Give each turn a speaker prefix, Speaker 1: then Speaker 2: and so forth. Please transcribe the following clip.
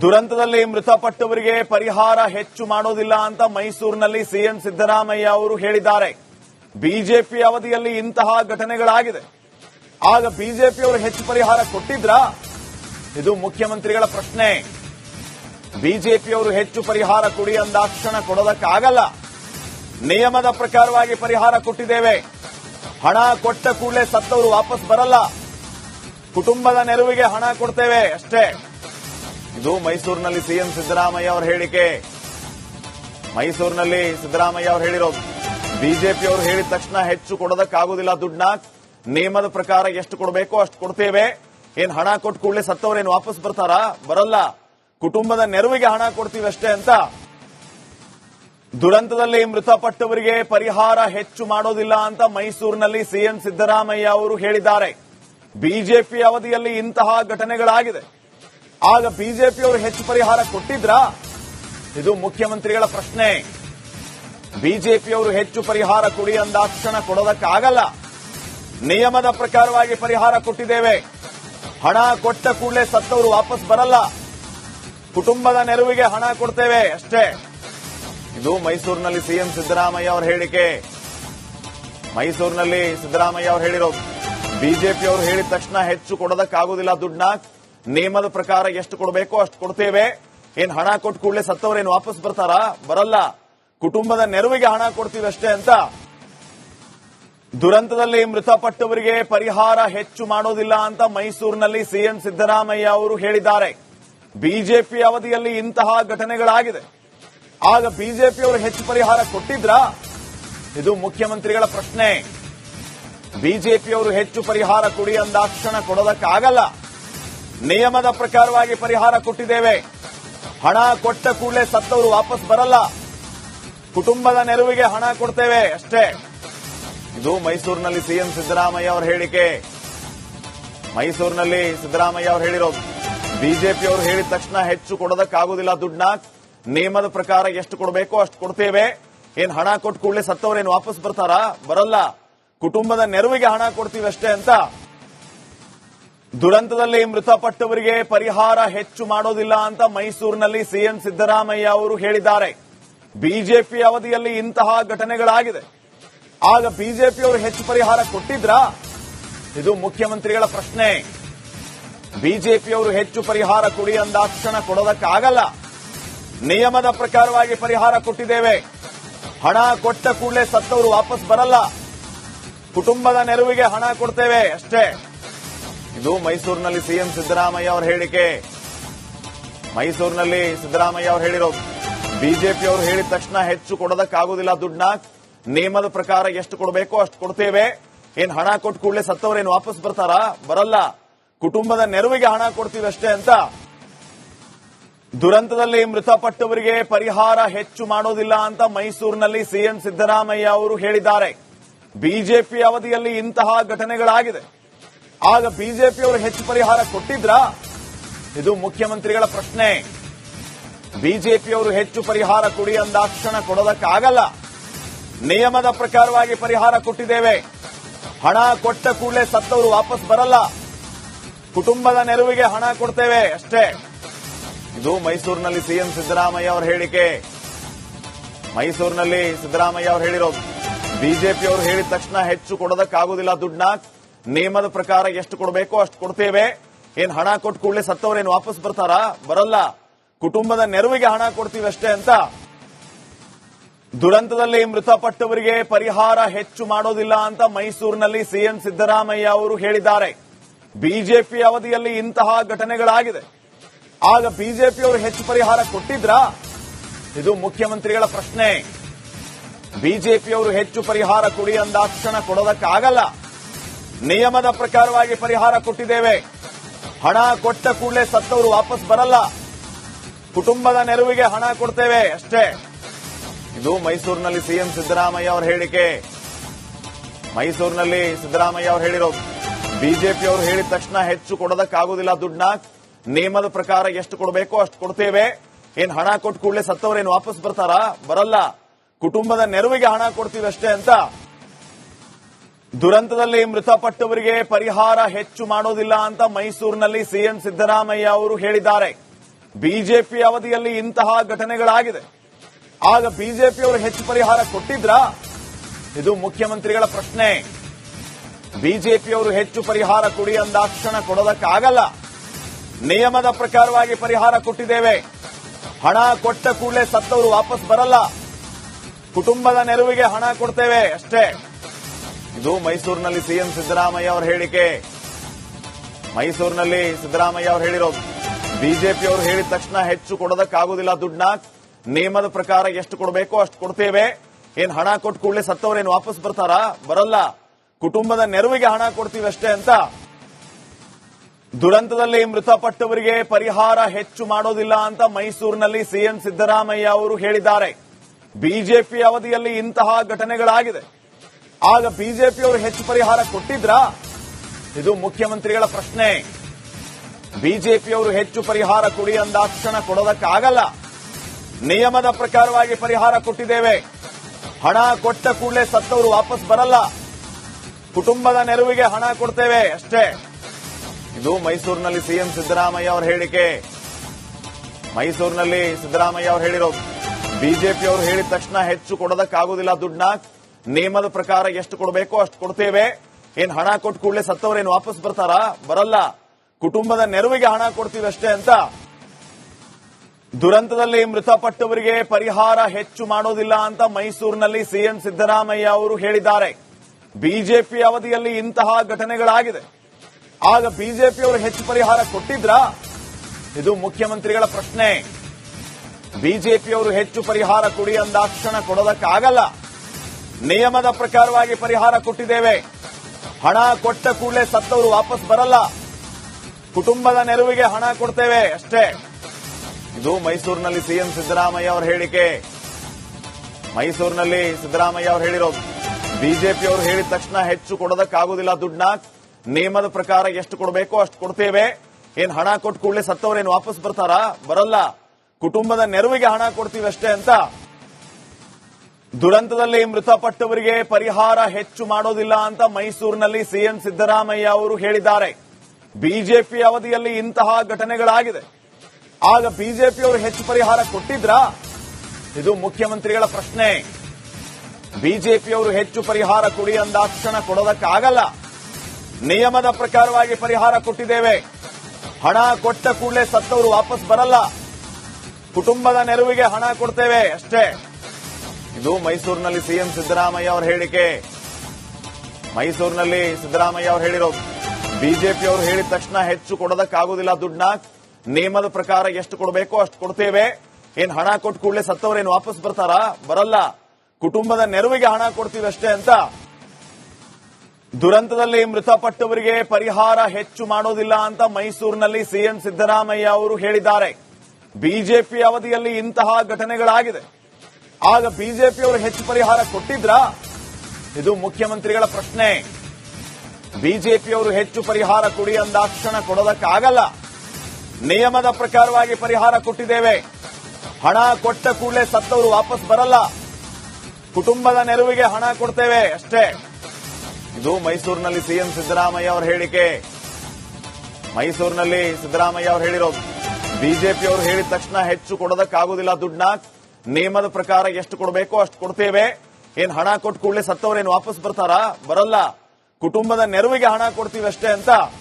Speaker 1: ದುರಂತದಲ್ಲಿ ಮೃತಪಟ್ಟವರಿಗೆ ಪರಿಹಾರ ಹೆಚ್ಚು ಮಾಡೋದಿಲ್ಲ ಅಂತ ಮೈಸೂರಿನಲ್ಲಿ ಸಿಎಂ ಸಿದ್ದರಾಮಯ್ಯ ಅವರು ಹೇಳಿದ್ದಾರೆ. ಬಿಜೆಪಿ ಅವಧಿಯಲ್ಲಿ ಇಂತಹ ಘಟನೆಗಳಾಗಿದೆ. ಆಗ ಬಿಜೆಪಿಯವರು ಹೆಚ್ಚು ಪರಿಹಾರ ಕೊಟ್ಟಿದ್ರಾ? ಇದು ಮುಖ್ಯಮಂತ್ರಿಗಳ ಪ್ರಶ್ನೆ. ಬಿಜೆಪಿಯವರು ಹೆಚ್ಚು ಪರಿಹಾರ ಕೊಡಿ ಅಂದಾಕ್ಷಣ ಕೊಡೋದಕ್ಕಾಗಲ್ಲ. ನಿಯಮದ ಪ್ರಕಾರವಾಗಿ ಪರಿಹಾರ ಕೊಟ್ಟಿದ್ದೇವೆ. ಹಣ ಕೊಟ್ಟ ಕೂಡಲೇ ಸತ್ತವರು ವಾಪಸ್ ಬರಲ್ಲ. ಕುಟುಂಬದ ನೆರವಿಗೆ ಹಣ ಕೊಡ್ತೇವೆ ಅಷ್ಟೇ. ಇದು ಮೈಸೂರಿನಲ್ಲಿ ಸಿಎಂ ಸಿದ್ದರಾಮಯ್ಯ ಅವರ ಹೇಳಿಕೆ. ಮೈಸೂರಿನಲ್ಲಿ ಸಿದ್ದರಾಮಯ್ಯ ಅವರು ಹೇಳಿರೋದು. ಬಿಜೆಪಿ ಅವರು ಹೇಳಿದ ತಕ್ಷಣ ಹೆಚ್ಚು ಕೊಡೋದಕ್ಕಾಗೋದಿಲ್ಲ ದುಡ್ಡನ್ನ. ನಿಯಮದ ಪ್ರಕಾರ ಎಷ್ಟು ಕೊಡಬೇಕೋ ಅಷ್ಟು ಕೊಡ್ತೇವೆ. ಏನ್ ಹಣ ಕೊಟ್ಟು ಕೂಡಲೇ ಸತ್ತವರೇನು ವಾಪಸ್ ಬರ್ತಾರಾ? ಬರಲ್ಲ. ಕುಟುಂಬದ ನೆರವಿಗೆ ಹಣ ಕೊಡ್ತೀವಿ ಅಷ್ಟೇ ಅಂತ. ದುರಂತದಲ್ಲಿ ಮೃತಪಟ್ಟವರಿಗೆ ಪರಿಹಾರ ಹೆಚ್ಚು ಮಾಡೋದಿಲ್ಲ ಅಂತ ಮೈಸೂರಿನಲ್ಲಿ ಸಿಎಂ ಸಿದ್ದರಾಮಯ್ಯ ಅವರು ಹೇಳಿದ್ದಾರೆ. ಬಿಜೆಪಿ ಅವಧಿಯಲ್ಲಿ ಇಂತಹ ಘಟನೆಗಳಾಗಿದೆ. ಆಗ ಬಿಜೆಪಿಯವರು ಹೆಚ್ಚು ಪರಿಹಾರ ಕೊಟ್ಟಿದ್ರಾ? ಇದು ಮುಖ್ಯಮಂತ್ರಿಗಳ ಪ್ರಶ್ನೆ. ಬಿಜೆಪಿಯವರು ಹೆಚ್ಚು ಪರಿಹಾರ ಕೊಡಿ ಅಂದಾಕ್ಷಣ ಕೊಡೋದಕ್ಕಾಗಲ್ಲ. ನಿಯಮದ ಪ್ರಕಾರವಾಗಿ ಪರಿಹಾರ ಕೊಟ್ಟಿದ್ದೇವೆ. ಹಣ ಕೊಟ್ಟ ಕೂಡಲೇ ಸತ್ತವರು ವಾಪಸ್ ಬರಲ್ಲ. ಕುಟುಂಬದ ನೆರವಿಗೆ ಹಣ ಕೊಡ್ತೇವೆ ಅಷ್ಟೇ. ಇದು ಮೈಸೂರಿನಲ್ಲಿ ಸಿಎಂ ಸಿದ್ದರಾಮಯ್ಯ ಅವರ ಹೇಳಿಕೆ. ಮೈಸೂರಿನಲ್ಲಿ ಸಿದ್ದರಾಮಯ್ಯ ಅವರು ಹೇಳಿರೋದು. ಬಿಜೆಪಿ ಅವರು ಹೇಳಿದ ತಕ್ಷಣ ಹೆಚ್ಚು ಕೊಡೋದಕ್ಕಾಗೋದಿಲ್ಲ ದುಡ್ಡನ್ನ. ನಿಯಮದ ಪ್ರಕಾರ ಎಷ್ಟು ಕೊಡಬೇಕೋ ಅಷ್ಟು ಕೊಡ್ತೇವೆ. ಏನ್ ಹಣ ಕೊಟ್ಟು ಕೂಡಲೇ ಸತ್ತವರೇನು ವಾಪಸ್ ಬರ್ತಾರಾ? ಬರಲ್ಲ. ಕುಟುಂಬದ ನೆರವಿಗೆ ಹಣ ಕೊಡ್ತೀವಿ ಅಷ್ಟೇ ಅಂತ. ದುರಂತದಲ್ಲಿ ಮೃತಪಟ್ಟವರಿಗೆ ಪರಿಹಾರ ಹೆಚ್ಚು ಮಾಡೋದಿಲ್ಲ ಅಂತ ಮೈಸೂರಿನಲ್ಲಿ ಸಿಎಂ ಸಿದ್ದರಾಮಯ್ಯ ಅವರು ಹೇಳಿದ್ದಾರೆ. ಬಿಜೆಪಿ ಅವಧಿಯಲ್ಲಿ ಇಂತಹ ಘಟನೆಗಳಾಗಿದೆ. ಆಗ ಬಿಜೆಪಿಯವರು ಹೆಚ್ಚು ಪರಿಹಾರ ಕೊಟ್ಟಿದ್ರಾ? ಇದು ಮುಖ್ಯಮಂತ್ರಿಗಳ ಪ್ರಶ್ನೆ. ಬಿಜೆಪಿಯವರು ಹೆಚ್ಚು ಪರಿಹಾರ ಕೊಡಿ ಅಂದಾಕ್ಷಣ ಕೊಡೋದಕ್ಕಾಗಲ್ಲ. ನಿಯಮದ ಪ್ರಕಾರವಾಗಿ ಪರಿಹಾರ ಕೊಟ್ಟಿದ್ದೇವೆ. ಹಣ ಕೊಟ್ಟ ಕೂಡಲೇ ಸತ್ತವರು ವಾಪಸ್ ಬರಲ್ಲ. ಕುಟುಂಬದ ನೆರವಿಗೆ ಹಣ ಕೊಡ್ತೇವೆ ಅಷ್ಟೇ. ಇದು ಮೈಸೂರಿನಲ್ಲಿ ಸಿಎಂ ಸಿದ್ದರಾಮಯ್ಯ ಅವರ ಹೇಳಿಕೆ. ಮೈಸೂರಿನಲ್ಲಿ ಸಿದ್ದರಾಮಯ್ಯ ಅವರು ಹೇಳಿರೋದು. ಬಿಜೆಪಿ ಅವರು ಹೇಳಿದ ತಕ್ಷಣ ಹೆಚ್ಚು ಕೊಡೋದಕ್ಕಾಗೋದಿಲ್ಲ ದುಡ್ಡನ್ನ. ನಿಯಮದ ಪ್ರಕಾರ ಎಷ್ಟು ಕೊಡಬೇಕೋ ಅಷ್ಟು ಕೊಡ್ತೇವೆ. ಏನ್ ಹಣ ಕೊಟ್ಟು ಕೂಡಲೇ ಸತ್ತವರೇನು ವಾಪಸ್ ಬರ್ತಾರಾ? ಬರಲ್ಲ. ಕುಟುಂಬದ ನೆರವಿಗೆ ಹಣ ಕೊಡ್ತೀವಿ ಅಷ್ಟೇ ಅಂತ. ದುರಂತದಲ್ಲಿ ಮೃತಪಟ್ಟವರಿಗೆ ಪರಿಹಾರ ಹೆಚ್ಚು ಮಾಡೋದಿಲ್ಲ ಅಂತ ಮೈಸೂರಿನಲ್ಲಿ ಸಿಎಂ ಸಿದ್ದರಾಮಯ್ಯ ಅವರು ಹೇಳಿದ್ದಾರೆ. ಬಿಜೆಪಿ ಅವಧಿಯಲ್ಲಿ ಇಂತಹ ಘಟನೆಗಳಾಗಿದೆ. ಆಗ ಬಿಜೆಪಿಯವರು ಹೆಚ್ಚು ಪರಿಹಾರ ಕೊಟ್ಟಿದ್ರಾ? ಇದು ಮುಖ್ಯಮಂತ್ರಿಗಳ ಪ್ರಶ್ನೆ. ಬಿಜೆಪಿಯವರು ಹೆಚ್ಚು ಪರಿಹಾರ ಕೊಡಿ ಅಂದಾಕ್ಷಣ ಕೊಡೋದಕ್ಕಾಗಲ್ಲ. ನಿಯಮದ ಪ್ರಕಾರವಾಗಿ ಪರಿಹಾರ ಕೊಟ್ಟಿದ್ದೇವೆ. ಹಣ ಕೊಟ್ಟ ಕೂಡಲೇ ಸತ್ತವರು ವಾಪಸ್ ಬರಲ್ಲ. ಕುಟುಂಬದ ನೆರವಿಗೆ ಹಣ ಕೊಡ್ತೇವೆ ಅಷ್ಟೇ. ಇದು ಮೈಸೂರಿನಲ್ಲಿ ಸಿಎಂ ಸಿದ್ದರಾಮಯ್ಯ ಅವರ ಹೇಳಿಕೆ. ಮೈಸೂರಿನಲ್ಲಿ ಸಿದ್ದರಾಮಯ್ಯ ಅವರು ಹೇಳಿರೋದು ಬಿಜೆಪಿ ಅವರು ಹೇಳಿದ ತಕ್ಷಣ ಹೆಚ್ಚು ಕೊಡೋದಕ್ಕಾಗೋದಿಲ್ಲ ದುಡ್ಡನ್ನ. ನಿಯಮದ ಪ್ರಕಾರ ಎಷ್ಟು ಕೊಡಬೇಕೋ ಅಷ್ಟು ಕೊಡ್ತೇವೆ. ಏನ್ ಹಣ ಕೊಟ್ಟು ಕೂಡಲೇ ಸತ್ತವರೇನು ವಾಪಸ್ ಬರ್ತಾರಾ? ಬರಲ್ಲ. ಕುಟುಂಬದ ನೆರವಿಗೆ ಹಣ ಕೊಡ್ತೀವಿ ಅಷ್ಟೇ ಅಂತ. ದುರಂತದಲ್ಲಿ ಮೃತಪಟ್ಟವರಿಗೆ ಪರಿಹಾರ ಹೆಚ್ಚು ಮಾಡೋದಿಲ್ಲ ಅಂತ ಮೈಸೂರಿನಲ್ಲಿ ಸಿಎಂ ಸಿದ್ದರಾಮಯ್ಯ ಅವರು ಹೇಳಿದ್ದಾರೆ. ಬಿಜೆಪಿ ಅವಧಿಯಲ್ಲಿ ಇಂತಹ ಘಟನೆಗಳಾಗಿದೆ. ಆಗ ಬಿಜೆಪಿಯವರು ಹೆಚ್ಚು ಪರಿಹಾರ ಕೊಟ್ಟಿದ್ರಾ? ಇದು ಮುಖ್ಯಮಂತ್ರಿಗಳ ಪ್ರಶ್ನೆ. ಬಿಜೆಪಿಯವರು ಹೆಚ್ಚು ಪರಿಹಾರ ಕೊಡಿ ಅಂದಾಕ್ಷಣ ಕೊಡೋದಕ್ಕಾಗಲ್ಲ. ನಿಯಮದ ಪ್ರಕಾರವಾಗಿ ಪರಿಹಾರ ಕೊಟ್ಟಿದ್ದೇವೆ. ಹಣ ಕೊಟ್ಟ ಕೂಡಲೇ ಸತ್ತವರು ವಾಪಸ್ ಬರಲ್ಲ. ಕುಟುಂಬದ ನೆರವಿಗೆ ಹಣ ಕೊಡ್ತೇವೆ ಅಷ್ಟೇ. ಇದು ಮೈಸೂರಿನಲ್ಲಿ ಸಿಎಂ ಸಿದ್ದರಾಮಯ್ಯ ಅವರ ಹೇಳಿಕೆ. ಮೈಸೂರಿನಲ್ಲಿ ಸಿದ್ದರಾಮಯ್ಯ ಅವರು ಹೇಳಿರೋದು ಬಿಜೆಪಿ ಅವರು ಹೇಳಿದ ತಕ್ಷಣ ಹೆಚ್ಚು ಕೊಡೋದಕ್ಕಾಗೋದಿಲ್ಲ ದುಡ್ಡನ್ನ. ನಿಯಮದ ಪ್ರಕಾರ ಎಷ್ಟು ಕೊಡಬೇಕೋ ಅಷ್ಟು ಕೊಡ್ತೇವೆ. ಏನ್ ಹಣ ಕೊಟ್ಟು ಕೂಡಲೇ ಸತ್ತವರೇನು ವಾಪಸ್ ಬರ್ತಾರಾ? ಬರಲ್ಲ. ಕುಟುಂಬದ ನೆರವಿಗೆ ಹಣ ಕೊಡ್ತೀವಿ ಅಷ್ಟೇ ಅಂತ. ದುರಂತದಲ್ಲಿ ಮೃತಪಟ್ಟವರಿಗೆ ಪರಿಹಾರ ಹೆಚ್ಚು ಮಾಡೋದಿಲ್ಲ ಅಂತ ಮೈಸೂರಿನಲ್ಲಿ ಸಿಎಂ ಸಿದ್ದರಾಮಯ್ಯ ಅವರು ಹೇಳಿದ್ದಾರೆ. ಬಿಜೆಪಿ ಅವಧಿಯಲ್ಲಿ ಇಂತಹ ಘಟನೆಗಳಾಗಿದೆ. ಆಗ ಬಿಜೆಪಿಯವರು ಹೆಚ್ಚು ಪರಿಹಾರ ಕೊಟ್ಟಿದ್ರಾ? ಇದು ಮುಖ್ಯಮಂತ್ರಿಗಳ ಪ್ರಶ್ನೆ. ಬಿಜೆಪಿಯವರು ಹೆಚ್ಚು ಪರಿಹಾರ ಕೊಡಿ ಅಂದಾಕ್ಷಣ ಕೊಡೋದಕ್ಕಾಗಲ್ಲ. ನಿಯಮದ ಪ್ರಕಾರವಾಗಿ ಪರಿಹಾರ ಕೊಟ್ಟಿದ್ದೇವೆ. ಹಣ ಕೊಟ್ಟ ಕೂಡಲೇ ಸತ್ತವರು ವಾಪಸ್ ಬರಲ್ಲ. ಕುಟುಂಬದ ನೆರವಿಗೆ ಹಣ ಕೊಡ್ತೇವೆ ಅಷ್ಟೇ. ಇದು ಮೈಸೂರಿನಲ್ಲಿ ಸಿಎಂ ಸಿದ್ದರಾಮಯ್ಯ ಅವರ ಹೇಳಿಕೆ. ಮೈಸೂರಿನಲ್ಲಿ ಸಿದ್ದರಾಮಯ್ಯ ಅವರು ಹೇಳಿರೋದು ಬಿಜೆಪಿ ಅವರು ಹೇಳಿದ ತಕ್ಷಣ ಹೆಚ್ಚು ಕೊಡೋದಕ್ಕಾಗೋದಿಲ್ಲ ದುಡ್ಡನ್ನ. ನಿಯಮದ ಪ್ರಕಾರ ಎಷ್ಟು ಕೊಡಬೇಕೋ ಅಷ್ಟು ಕೊಡ್ತೇವೆ. ಏನ್ ಹಣ ಕೊಟ್ಟು ಕೂಡಲೇ ಸತ್ತವರೇನು ವಾಪಸ್ ಬರ್ತಾರಾ? ಬರಲ್ಲ. ಕುಟುಂಬದ ನೆರವಿಗೆ ಹಣ ಕೊಡ್ತೀವಿ ಅಷ್ಟೇ ಅಂತ. ದುರಂತದಲ್ಲಿ ಮೃತಪಟ್ಟವರಿಗೆ ಪರಿಹಾರ ಹೆಚ್ಚು ಮಾಡೋದಿಲ್ಲ ಅಂತ ಮೈಸೂರಿನಲ್ಲಿ ಸಿಎಂ ಸಿದ್ದರಾಮಯ್ಯ ಅವರು ಹೇಳಿದ್ದಾರೆ. ಬಿಜೆಪಿ ಅವಧಿಯಲ್ಲಿ ಇಂತಹ ಘಟನೆಗಳಾಗಿದೆ. ಆಗ ಬಿಜೆಪಿಯವರು ಹೆಚ್ಚು ಪರಿಹಾರ ಕೊಟ್ಟಿದ್ರಾ? ಇದು ಮುಖ್ಯಮಂತ್ರಿಗಳ ಪ್ರಶ್ನೆ. ಬಿಜೆಪಿಯವರು ಹೆಚ್ಚು ಪರಿಹಾರ ಕೊಡಿ ಅಂದಾಕ್ಷಣ ಕೊಡೋದಕ್ಕಾಗಲ್ಲ. ನಿಯಮದ ಪ್ರಕಾರವಾಗಿ ಪರಿಹಾರ ಕೊಟ್ಟಿದ್ದೇವೆ. ಹಣ ಕೊಟ್ಟ ಕೂಡಲೇ ಸತ್ತವರು ವಾಪಸ್ ಬರಲ್ಲ. ಕುಟುಂಬದ ನೆರವಿಗೆ ಹಣ ಕೊಡ್ತೇವೆ ಅಷ್ಟೇ. ಇದು ಮೈಸೂರಿನಲ್ಲಿ ಸಿಎಂ ಸಿದ್ದರಾಮಯ್ಯ ಅವರ ಹೇಳಿಕೆ. ಮೈಸೂರಿನಲ್ಲಿ ಸಿದ್ದರಾಮಯ್ಯ ಅವರು ಹೇಳಿರೋದು. ಬಿಜೆಪಿಯವರು ಹೇಳಿದ ತಕ್ಷಣ ಹೆಚ್ಚು ಕೊಡೋದಕ್ಕಾಗೋದಿಲ್ಲ ದುಡ್ಡನ್ನ. ನಿಯಮದ ಪ್ರಕಾರ ಎಷ್ಟು ಕೊಡಬೇಕೋ ಅಷ್ಟು ಕೊಡ್ತೇವೆ. ಏನ್ ಹಣ ಕೊಟ್ಟು ಕೂಡಲೇ ಸತ್ತವರೇನು ವಾಪಸ್ ಬರ್ತಾರಾ? ಬರಲ್ಲ. ಕುಟುಂಬದ ನೆರವಿಗೆ ಹಣ ಕೊಡ್ತೀವಿ ಅಷ್ಟೇ ಅಂತ. ದುರಂತದಲ್ಲಿ ಮೃತಪಟ್ಟವರಿಗೆ ಪರಿಹಾರ ಹೆಚ್ಚು ಮಾಡೋದಿಲ್ಲ ಅಂತ ಮೈಸೂರಿನಲ್ಲಿ ಸಿಎಂ ಸಿದ್ದರಾಮಯ್ಯ ಅವರು ಹೇಳಿದ್ದಾರೆ. ಬಿಜೆಪಿ ಅವಧಿಯಲ್ಲಿ ಇಂತಹ ಘಟನೆಗಳಾಗಿದೆ. ಆಗ ಬಿಜೆಪಿಯವರು ಹೆಚ್ಚು ಪರಿಹಾರ ಕೊಟ್ಟಿದ್ರಾ? ಇದು ಮುಖ್ಯಮಂತ್ರಿಗಳ ಪ್ರಶ್ನೆ. ಬಿಜೆಪಿಯವರು ಹೆಚ್ಚು ಪರಿಹಾರ ಕೊಡಿ ಅಂದಾಕ್ಷಣ ಕೊಡೋದಕ್ಕಾಗಲ್ಲ. ನಿಯಮದ ಪ್ರಕಾರವಾಗಿ ಪರಿಹಾರ ಕೊಟ್ಟಿದ್ದೇವೆ. ಹಣ ಕೊಟ್ಟ ಕೂಡಲೇ ಸತ್ತವರು ವಾಪಸ್ ಬರಲ್ಲ. ಕುಟುಂಬದ ನೆರವಿಗೆ ಹಣ ಕೊಡ್ತೇವೆ ಅಷ್ಟೇ. ಇದು ಮೈಸೂರಿನಲ್ಲಿ ಸಿಎಂ ಸಿದ್ದರಾಮಯ್ಯ ಅವರ ಹೇಳಿಕೆ. ಮೈಸೂರಿನಲ್ಲಿ ಸಿದ್ದರಾಮಯ್ಯ ಅವರು ಹೇಳಿರೋದು. ಬಿಜೆಪಿಯವರು ಹೇಳಿದ ತಕ್ಷಣ ಹೆಚ್ಚು ಕೊಡೋದಕ್ಕಾಗೋದಿಲ್ಲ ದುಡ್ಡನ್ನ. ನಿಯಮದ ಪ್ರಕಾರ ಎಷ್ಟು ಕೊಡಬೇಕೋ ಅಷ್ಟು ಕೊಡ್ತೇವೆ. ಏನ್ ಹಣ ಕೊಟ್ಟು ಕೂಡಲೇ ಸತ್ತವರೇನು ವಾಪಸ್ ಬರ್ತಾರಾ? ಬರಲ್ಲ. ಕುಟುಂಬದ ನೆರವಿಗೆ ಹಣ ಕೊಡ್ತೀವಿ ಅಷ್ಟೇ ಅಂತ. ದುರಂತದಲ್ಲಿ ಮೃತಪಟ್ಟವರಿಗೆ ಪರಿಹಾರ ಹೆಚ್ಚು ಮಾಡೋದಿಲ್ಲ ಅಂತ ಮೈಸೂರಿನಲ್ಲಿ ಸಿಎಂ ಸಿದ್ದರಾಮಯ್ಯ ಅವರು ಹೇಳಿದ್ದಾರೆ. ಬಿಜೆಪಿ ಅವಧಿಯಲ್ಲಿ ಇಂತಹ ಘಟನೆಗಳಾಗಿದೆ. ಆಗ ಬಿಜೆಪಿಯವರು ಹೆಚ್ಚು ಪರಿಹಾರ ಕೊಟ್ಟಿದ್ರಾ? ಇದು ಮುಖ್ಯಮಂತ್ರಿಗಳ ಪ್ರಶ್ನೆ. ಬಿಜೆಪಿಯವರು ಹೆಚ್ಚು ಪರಿಹಾರ ಕೊಡಿ ಅಂದಾಕ್ಷಣ ಕೊಡೋದಕ್ಕಾಗಲ್ಲ. ನಿಯಮದ ಪ್ರಕಾರವಾಗಿ ಪರಿಹಾರ ಕೊಟ್ಟಿದ್ದೇವೆ. ಹಣ ಕೊಟ್ಟ ಕೂಡಲೇ ಸತ್ತವರು ವಾಪಸ್ ಬರಲ್ಲ. ಕುಟುಂಬದ ನೆರವಿಗೆ ಹಣ ಕೊಡ್ತೇವೆ ಅಷ್ಟೇ. ಇದು ಮೈಸೂರಿನಲ್ಲಿ ಸಿಎಂ ಸಿದ್ದರಾಮಯ್ಯ ಅವರ ಹೇಳಿಕೆ. ಮೈಸೂರಿನಲ್ಲಿ ಸಿದ್ದರಾಮಯ್ಯ ಅವರು ಹೇಳಿರೋದು. ಬಿಜೆಪಿಯವರು ಹೇಳಿದ ತಕ್ಷಣ ಹೆಚ್ಚು ಕೊಡೋದಕ್ಕಾಗುದಿಲ್ಲ ದುಡ್ಡನ್ನ. ನಿಯಮದ ಪ್ರಕಾರ ಎಷ್ಟು ಕೊಡಬೇಕೋ ಅಷ್ಟು ಕೊಡ್ತೇವೆ. ಏನ್ ಹಣ ಕೊಟ್ಟು ಕೂಡಲೇ ಸತ್ತವರೇನು ವಾಪಸ್ ಬರ್ತಾರಾ? ಬರಲ್ಲ. ಕುಟುಂಬದ ನೆರವಿಗೆ ಹಣ ಕೊಡ್ತೀವಿ ಅಷ್ಟೇ ಅಂತ. ದುರಂತದಲ್ಲಿ ಮೃತಪಟ್ಟವರಿಗೆ ಪರಿಹಾರ ಹೆಚ್ಚು ಮಾಡೋದಿಲ್ಲ ಅಂತ ಮೈಸೂರಿನಲ್ಲಿ ಸಿಎಂ ಸಿದ್ದರಾಮಯ್ಯ ಅವರು ಹೇಳಿದ್ದಾರೆ. ಬಿಜೆಪಿ ಅವಧಿಯಲ್ಲಿ ಇಂತಹ ಘಟನೆಗಳಾಗಿದೆ. ಆಗ ಬಿಜೆಪಿಯವರು ಹೆಚ್ಚು ಪರಿಹಾರ ಕೊಟ್ಟಿದ್ರಾ? ಇದು ಮುಖ್ಯಮಂತ್ರಿಗಳ ಪ್ರಶ್ನೆ. ಬಿಜೆಪಿಯವರು ಹೆಚ್ಚು ಪರಿಹಾರ ಕೊಡಿ ಅಂದಾಕ್ಷಣ ಕೊಡೋದಕ್ಕಾಗಲ್ಲ. ನಿಯಮದ ಪ್ರಕಾರವಾಗಿ ಪರಿಹಾರ ಕೊಟ್ಟಿದ್ದೇವೆ. ಹಣ ಕೊಟ್ಟ ಕೂಡಲೇ ಸತ್ತವರು ವಾಪಸ್ ಬರಲ್ಲ. ಕುಟುಂಬದ ನೆರವಿಗೆ ಹಣ ಕೊಡ್ತೇವೆ ಅಷ್ಟೇ. ಇದು ಮೈಸೂರಿನಲ್ಲಿ ಸಿಎಂ ಸಿದ್ದರಾಮಯ್ಯ ಅವರ ಹೇಳಿಕೆ. ಮೈಸೂರಿನಲ್ಲಿ ಸಿದ್ದರಾಮಯ್ಯ ಅವರು ಹೇಳಿರೋದು ಬಿಜೆಪಿಯವರು ಹೇಳಿದ ತಕ್ಷಣ ಹೆಚ್ಚು ಕೊಡೋದಕ್ಕಾಗೋದಿಲ್ಲ ದುಡ್ಡನ್ನ. ನಿಯಮದ ಪ್ರಕಾರ ಎಷ್ಟು ಕೊಡಬೇಕೋ ಅಷ್ಟು ಕೊಡ್ತೇವೆ. ಏನ್ ಹಣ ಕೊಟ್ಟು ಕೂಡಲೇ ಸತ್ತವರೇನು ವಾಪಸ್ ಬರ್ತಾರಾ? ಬರಲ್ಲ. ಕುಟುಂಬದ ನೆರವಿಗೆ ಹಣ ಕೊಡ್ತೀವಿ ಅಷ್ಟೇ ಅಂತ. ದುರಂತದಲ್ಲಿ ಮೃತಪಟ್ಟವರಿಗೆ ಪರಿಹಾರ ಹೆಚ್ಚು ಮಾಡೋದಿಲ್ಲ ಅಂತ ಮೈಸೂರಿನಲ್ಲಿ ಸಿಎಂ ಸಿದ್ದರಾಮಯ್ಯ ಅವರು ಹೇಳಿದ್ದಾರೆ. ಬಿಜೆಪಿ ಅವಧಿಯಲ್ಲಿ ಇಂತಹ ಘಟನೆಗಳಾಗಿದೆ. ಆಗ ಬಿಜೆಪಿಯವರು ಹೆಚ್ಚು ಪರಿಹಾರ ಕೊಟ್ಟಿದ್ರಾ? ಇದು ಮುಖ್ಯಮಂತ್ರಿಗಳ ಪ್ರಶ್ನೆ. ಬಿಜೆಪಿಯವರು ಹೆಚ್ಚು ಪರಿಹಾರ ಕೊಡಿ ಅಂದಾಕ್ಷಣ ಕೊಡೋದಕ್ಕಾಗಲ್ಲ. ನಿಯಮದ ಪ್ರಕಾರವಾಗಿ ಪರಿಹಾರ ಕೊಟ್ಟಿದ್ದೇವೆ. ಹಣ ಕೊಟ್ಟ ಕೂಡಲೇ ಸತ್ತವರು ವಾಪಸ್ ಬರಲ್ಲ. ಕುಟುಂಬದ ನೆರವಿಗೆ ಹಣ ಕೊಡ್ತೇವೆ ಅಷ್ಟೇ. ಇದು ಮೈಸೂರಿನಲ್ಲಿ ಸಿಎಂ ಸಿದ್ದರಾಮಯ್ಯ ಅವರ ಹೇಳಿಕೆ. ಮೈಸೂರಿನಲ್ಲಿ ಸಿದ್ದರಾಮಯ್ಯ ಅವರು ಹೇಳಿರೋದು ಬಿಜೆಪಿಯವರು ಹೇಳಿದ ತಕ್ಷಣ ಹೆಚ್ಚು ಕೊಡೋದಕ್ಕಾಗೋದಿಲ್ಲ ದುಡ್ಡನ್ನ. ನಿಯಮದ ಪ್ರಕಾರ ಎಷ್ಟು ಕೊಡಬೇಕೋ ಅಷ್ಟು ಕೊಡ್ತೇವೆ. ಏನ್ ಹಣ ಕೊಟ್ಟು ಕೂಡಲೇ ಸತ್ತವರೇನು ವಾಪಸ್ ಬರ್ತಾರಾ? ಬರಲ್ಲ. ಕುಟುಂಬದ ನೆರವಿಗೆ ಹಣ ಕೊಡ್ತೀವಿ ಅಷ್ಟೇ ಅಂತ